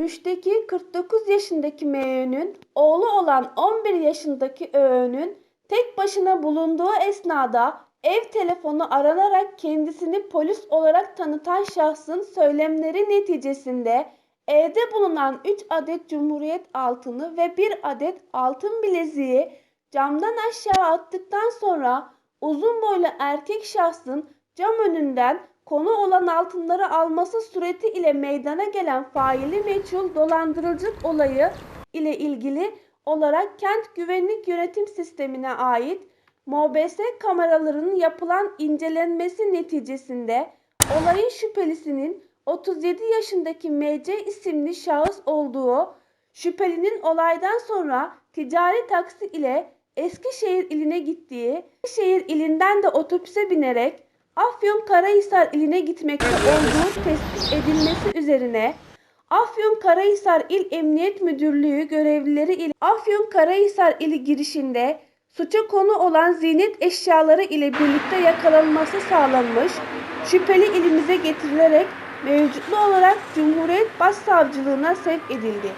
Müşteki 49 yaşındaki M.Ö'nün oğlu olan 11 yaşındaki Ö.'nün tek başına bulunduğu esnada ev telefonu aranarak kendisini polis olarak tanıtan şahsın söylemleri neticesinde evde bulunan 3 adet Cumhuriyet altını ve 1 adet altın bileziği camdan aşağı attıktan sonra uzun boylu erkek şahsın cam önünden konu olan altınları alması sureti ile meydana gelen faili meçhul dolandırıcılık olayı ile ilgili olarak kent güvenlik yönetim sistemine ait MOBS kameralarının yapılan incelenmesi neticesinde olayın şüphelisinin 37 yaşındaki MC isimli şahıs olduğu, şüphelinin olaydan sonra ticari taksi ile Eskişehir iline gittiği, Eskişehir ilinden de otobüse binerek Afyonkarahisar iline gitmekte olduğu tespit edilmesi üzerine Afyonkarahisar İl Emniyet Müdürlüğü görevlileri ile Afyonkarahisar ili girişinde suça konu olan ziynet eşyaları ile birlikte yakalanması sağlanmış. Şüpheli ilimize getirilerek mevcutlu olarak Cumhuriyet Başsavcılığına sevk edildi.